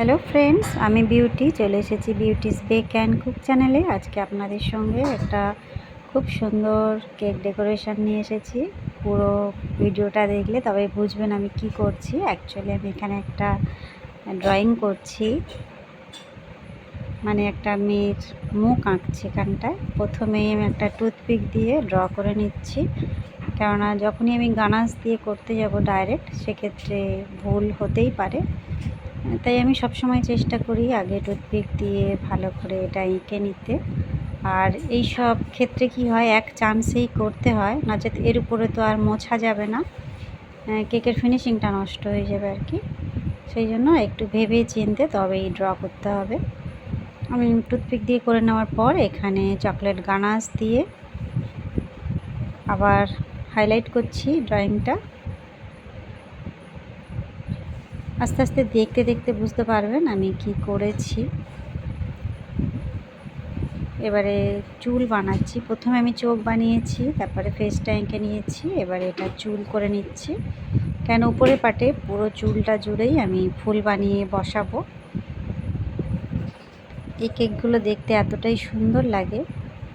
Hello friends, আমি beauty, চলে এসেছি বিউটিস বেক অ্যান্ড কুক চ্যানেলে। আজকে আপনাদের সঙ্গে একটা খুব সুন্দর কেক ডেকোরেশন নিয়ে এসেছি। পুরো ভিডিওটা দেখলে তবে বুঝবেন আমি কি করছি। অ্যাকচুয়ালি আমি এখানে একটা ড্রয়িং করছি। মানে একটা মেয়ের মুখ আঁকছি এখানটায়। প্রথমেই আমি একটা টুথপিক দিয়ে ড্র করে নিচ্ছি। কেননা যখনই আমি গানাস দিয়ে করতে যাব ডাইরেক্ট, সেক্ষেত্রে ভুল হতেই পারে। তাই আমি সবসময় চেষ্টা করি আগে টুথপিক দিয়ে ভালো করে এটা এঁকে নিতে। আর এই সব ক্ষেত্রে কি হয়, এক চান্সেই করতে হয়, নচেত এর উপরে তো আর মোছা যাবে না। কেকের ফিনিশিংটা নষ্ট হয়ে যাবে আর কি। সেই জন্য একটু ভেবে চিনতে তবেই ড্র করতে হবে। আমি টুথপিক দিয়ে করে নেওয়ার পর এখানে চকলেট গানাস দিয়ে আবার হাইলাইট করছি ড্রয়িংটা। আস্তে আস্তে দেখতে দেখতে বুঝতে পারবেন আমি কি করেছি। এবারে চুল বানাচ্ছি। প্রথমে আমি চোখ বানিয়েছি, তারপরে ফেস এঁকে নিয়েছি, এবারে এটা চুল করে নিচ্ছি। কেন উপরে পাটে? পুরো চুলটা জুড়েই আমি ফুল বানিয়ে বসাবো। এই কেকগুলো দেখতে এতটাই সুন্দর লাগে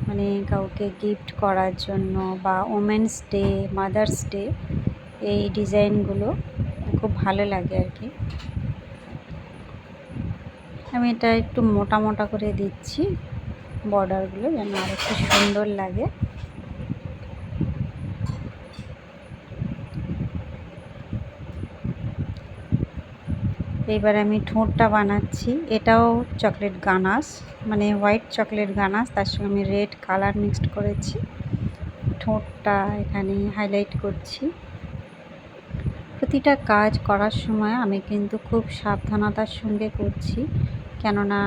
মানে কাউকে গিফট করার জন্য বা ওমেন্স ডে মাদার্স ডে এই ডিজাইনগুলো খুব ভালো লাগে আর কি। আমি এটা একটু মোটা মোটা করে দিচ্ছি বর্ডারগুলো যেন আর একটু সুন্দর লাগে। এবার আমি ঠোঁটটা বানাচ্ছি। এটাও চকলেট গানাস মানে হোয়াইট চকলেট গানাস তার সঙ্গে আমি রেড কালার মিক্সড করেছি। ঠোঁটটা এখানে হাইলাইট করছি। প্রতিটা কাজ করার সময় আমি কিন্তু খুব সাবধানতার সঙ্গে করছি। কেননা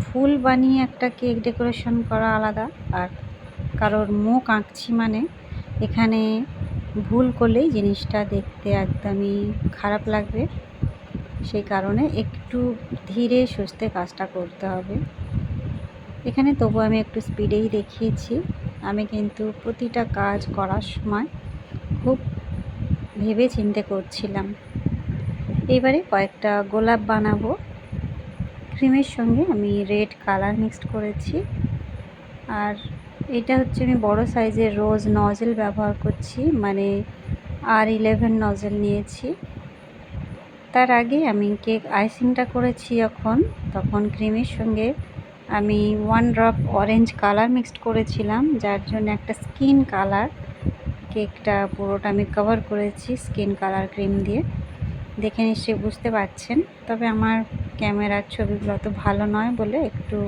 ফুল বানিয়ে একটা কেক ডেকোরেশন করা আলাদা আর কারোর মুখ আঁকছি মানে এখানে ভুল করলেই জিনিসটা দেখতে একদমই খারাপ লাগবে। সেই কারণে একটু ধীরে সুস্থে কাজটা করতে হবে। এখানে তবু আমি একটু স্পিডেই দেখিয়েছি। আমি কিন্তু প্রতিটা কাজ করার সময় খুব ভেবে চিনতে করছিলাম। এবারে কয়েকটা গোলাপ বানাবো। ক্রিমের সঙ্গে আমি রেড কালার মিক্সড করেছি। আর এটা হচ্ছে আমি বড় সাইজের রোজ নজেল ব্যবহার করছি মানে আর ইলেভেন নজেল নিয়েছি। তার আগে আমি কেক আইসিংটা করেছি যখন তখন ক্রিমের সঙ্গে আমি one drop orange colour mixed করেছিলাম, যার জন্য একটা স্কিন কালার কেকটা পুরোটা আমি কভার করেছি স্কিন কালার ক্রিম দিয়ে। দেখে নিশ্চয়ই বুঝতে পারছেন। তবে আমার ক্যামেরার ছবিগুলো অত ভালো নয় বলে একটু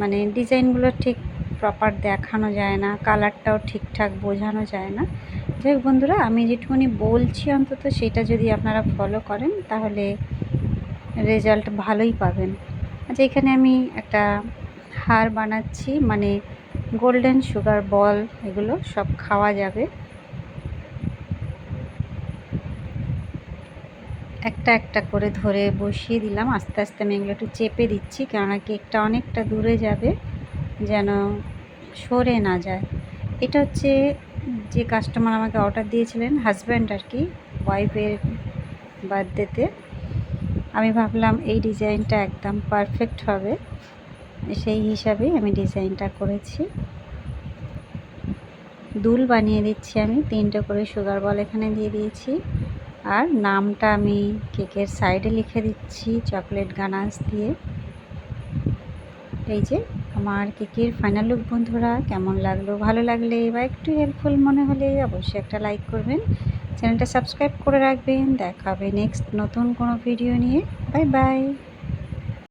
মানে ডিজাইনগুলো ঠিক প্রপার দেখানো যায় না কালারটাও ঠিকঠাক বোঝানো যায় না। যাই হোক বন্ধুরা, আমি যেটুকুনি বলছি অন্তত সেটা যদি আপনারা ফলো করেন, তাহলে রেজাল্ট ভালোই পাবেন। আচ্ছা এখানে আমি একটা হার বানাচ্ছি মানে গোল্ডেন সুগার বল এগুলো সব খাওয়া যাবে। একটা একটা করে ধরে বসিয়ে দিলাম। আস্তে আস্তে আমি এগুলো একটু চেপে দিচ্ছি, কেননা কেকটা অনেকটা দূরে যাবে, যেন সরে না যায়। এটা হচ্ছে যে কাস্টমার আমাকে অর্ডার দিয়েছিলেন হাজব্যান্ড আর কি ওয়াইফের বার্থডেতে আমি ভাবলাম এই ডিজাইনটা একদম পারফেক্ট হবে। সেই হিসাবেই আমি ডিজাইনটা করেছি। দুল বানিয়ে দিচ্ছি আমি, তিনটে করে সুগার বল এখানে দিয়ে দিয়েছি। আর নামটা আমি কেকের সাইডে লিখে দিচ্ছি চকলেট গানাস দিয়ে। এই যে আমার কেকের ফাইনাল লুক বন্ধুরা, কেমন লাগল, ভালো লাগলে বা একটু হেল্পফুল মনে হলে অবশ্যই একটা লাইক করবেন। চ্যানেলটা সাবস্ক্রাইব করে রাখবেন। দেখাবে নেক্সট নতুন কোনো ভিডিও নিয়ে। Bye bye